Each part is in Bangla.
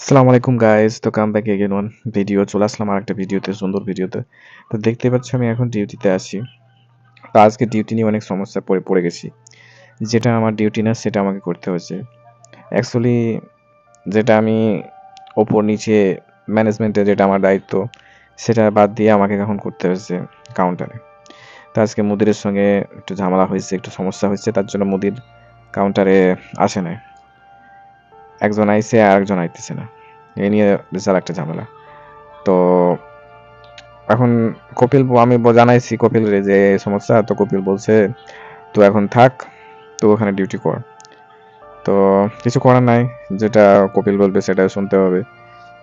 আসসালামু আলাইকুম গাইস তো come back again one video চলে আসলাম আর একটা ভিডিওতে সুন্দর ভিডিওতে তো দেখতে পাচ্ছি, আমি এখন ডিউটিতে আসি তো আজকে ডিউটি নিয়ে অনেক সমস্যা পড়ে পড়ে গেছি। যেটা আমার ডিউটি না, সেটা আমাকে করতে হয়েছে। অ্যাকচুয়ালি যেটা আমি ওপর নিচে ম্যানেজমেন্টে যেটা আমার দায়িত্ব, সেটা বাদ দিয়ে আমাকে এখন করতে হয়েছে কাউন্টারে তো আজকে মুদিরের সঙ্গে একটু ঝামেলা হয়েছে, একটু সমস্যা হয়েছে, তার জন্য মুদির কাউন্টারে আসে নাই। একজন আইসে আর একজন আইতেছে না। এই নিয়ে বিশাল একটা ঝামেলা। তো এখন কপিল আমি জানাইছি কপিল রে যে সমস্যা, তো কপিল বলছে তো এখন থাক তো ওখানে ডিউটি কর। তো কিছু করার নাই, যেটা কপিল বলবে সেটা শুনতে হবে।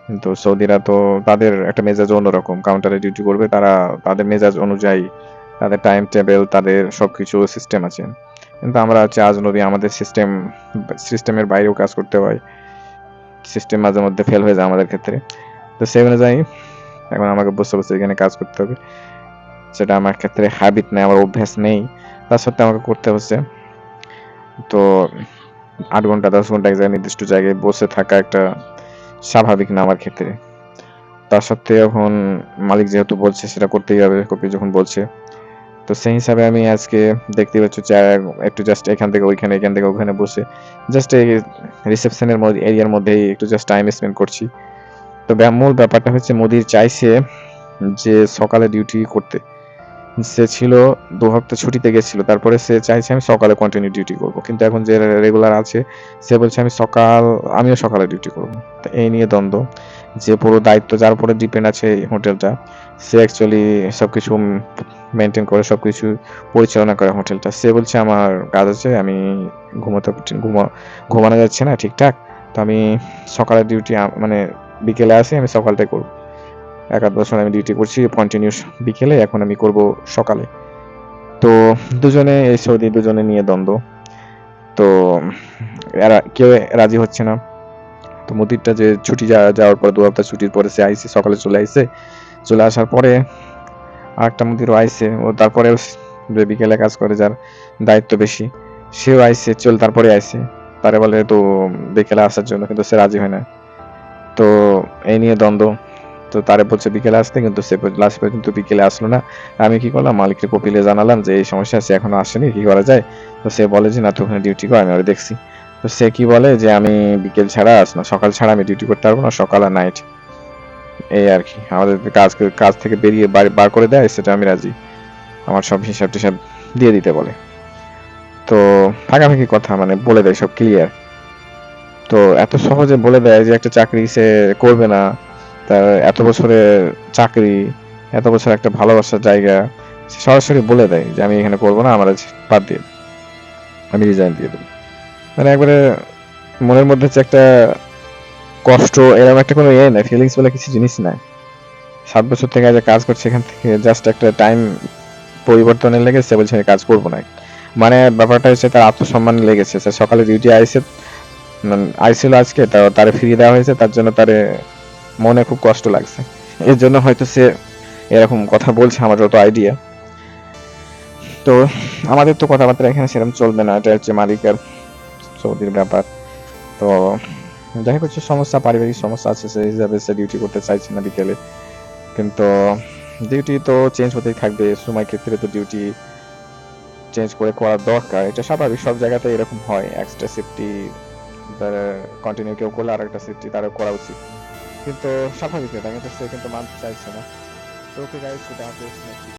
কিন্তু সৌদিরা তো তাদের একটা মেজাজ অন্যরকম কাউন্টারে ডিউটি করবে, তারা তাদের মেজাজ অনুযায়ী তাদের টাইম টেবিল তাদের সব কিছু সিস্টেম আছে। কিন্তু আমরা হচ্ছে আজনবী আমাদের সিস্টেম সিস্টেমের বাইরেও কাজ করতে হয়। সিস্টেম মাঝে মধ্যে ফেল হয়ে যায় আমাদের ক্ষেত্রে। তো সেই অনুযায়ী এখন আমাকে বসে বসে এখানে কাজ করতে হবে। সেটা আমার ক্ষেত্রে হ্যাবিট নেই, আমার অভ্যাস নেই। তার সত্ত্বেও আমাকে করতে হচ্ছে। তো আট ঘণ্টা, দশ ঘণ্টা এক জায়গায় নির্দিষ্ট জায়গায় বসে থাকা একটা স্বাভাবিক না আমার ক্ষেত্রে। তার সত্ত্বেও এখন মালিক যেহেতু বলছে, সেটা করতেই হবে। কপি যখন বলছে তো সেই হিসাবে আমি আজকে দেখতে পাচ্ছি যে একটু জাস্ট এখান থেকে ওইখানে, এখান থেকে ওখানে বসে জাস্ট এই রিসেপশনের মধ্যে এরিয়ার মধ্যেই একটু জাস্ট টাইম স্পেন্ড করছি। তো মূল ব্যাপারটা হচ্ছে মোদির চাইছে যে সকালে ডিউটি করতে। সে ছিল, দু হপ্তাহ ছুটিতে গেছিল, তারপরে সে চাইছে আমি সকালে কন্টিনিউ ডিউটি করব। কিন্তু এখন যে রেগুলার আছে, সে বলছে আমি সকাল, আমিও সকালে ডিউটি করব। তো এই নিয়ে দ্বন্দ্ব। যে পুরো দায়িত্ব, যার উপরে ডিপেন্ড আছে হোটেলটা সে অ্যাকচুয়ালি সব কিছু মেনটেন করে সব কিছু পরিচালনা করে হোটেলটা। সে বলছে, আমার কাজ আছে, আমি ঘুমোতে, ঘুমা, ঘুমানো যাচ্ছে না ঠিকঠাক। তো আমি সকালের ডিউটি মানে বিকেলে আসি, আমি সকালটাই করব। এক আধ বছর আমি ডিউটি করছি কন্টিনিউস বিকেলে, এখন আমি করব সকালে। তো দুজনে, এই সৌদি দুজনে নিয়ে দ্বন্দ্ব। তো এরা কেউ রাজি হচ্ছে না। তো মুদিরটা যে ছুটি যাওয়ার পর দু হপ্তাহ ছুটির পরে সে আইসে, সকালে চলে আইসে। চলে আসার পরে আরেকটা মুদিরও আইসে ও তারপরে যে বিকেলে কাজ করে, যার দায়িত্ব বেশি, সেও আইসে চল তারপরে আইসে তারে বলে তো বিকেলে আসার জন্য, কিন্তু সে রাজি হয় না। তো এই নিয়ে দ্বন্দ্ব। তো তারে বলছে বিকেলে আসতে, কিন্তু সে লাস্ট পর্যন্ত বিকেলে আসলো না। আমি কি করলাম? মালিককে কপিলে জানালাম যে এই সমস্যা সে এখনও আসেনি, কি করা যায়? তো সে বলে যে, না, তুই ওখানে ডিউটি কর, আমি ওরা দেখছি। তো সে কি বলে যে, আমি বিকেল ছাড়া আস না, সকাল ছাড়া আমি ডিউটি করতে পারব না, সকাল আর নাইট এই আর কি। আমাদের কাজ কাজ থেকে বেরিয়ে বার- করে দেয়, সেটা আমি রাজি। আমার সব হিসাব টিসাব দিয়ে দিতে বলে। তো ফাঁকাফাঁকি কথা মানে বলে দেয় সব ক্লিয়ার তো এত সহজে বলে দেয় যে একটা চাকরি সে করবে না, তার এত বছরের চাকরি, এত বছর একটা ভালোবাসার জায়গা, সে সরাসরি বলে দেয় যে আমি এখানে করব না, আমার বাদ দিয়ে আমি রিজাইন দিয়ে দেবো। মানে একবারে মনের মধ্যে হচ্ছে একটা কষ্ট এরকম একটা কোনো ইয়ে নাই ফিলিংস বলে কিছু জিনিস নাই। সাত বছর থেকে যে কাজ করছে, এখান থেকে জাস্ট একটা টাইম পরিবর্তনের লেগে সে বলছে কাজ করব না। মানে ব্যাপারটা হচ্ছে তার আত্মসম্মান লেগেছে। সে সকালে ডিউটি আইসে আইছিল আজকে তার তারে ফিরিয়ে দেওয়া হয়েছে, তার জন্য তারে মনে খুব কষ্ট লাগছে। এর জন্য হয়তো সে এরকম কথা বলছে, আমার যত আইডিয়া তো আমাদের তো কথাবার্তা এখানে সেরকম চলবে না, এটা হচ্ছে মালিকের সৌদির ব্যাপার। তো যাই হোক সমস্যা, পারিবারিক সমস্যা আছে, সেই হিসাবে সে ডিউটি করতে চাইছে না বিকেলে। কিন্তু ডিউটি তো চেঞ্জ হতেই থাকবে, সময় ক্ষেত্রে তো ডিউটি চেঞ্জ করে করার দরকার। এটা স্বাভাবিক, সব জায়গাতে এরকম হয়। এক্সট্রা সেফটি কন্টিনিউ কেউ করলে আর একটা সেফটি তারও করা উচিত। কিন্তু স্বাভাবিক এটা কিন্তু সে কিন্তু মানতে চাইছে না। তো গাইস খুদা হাফেজ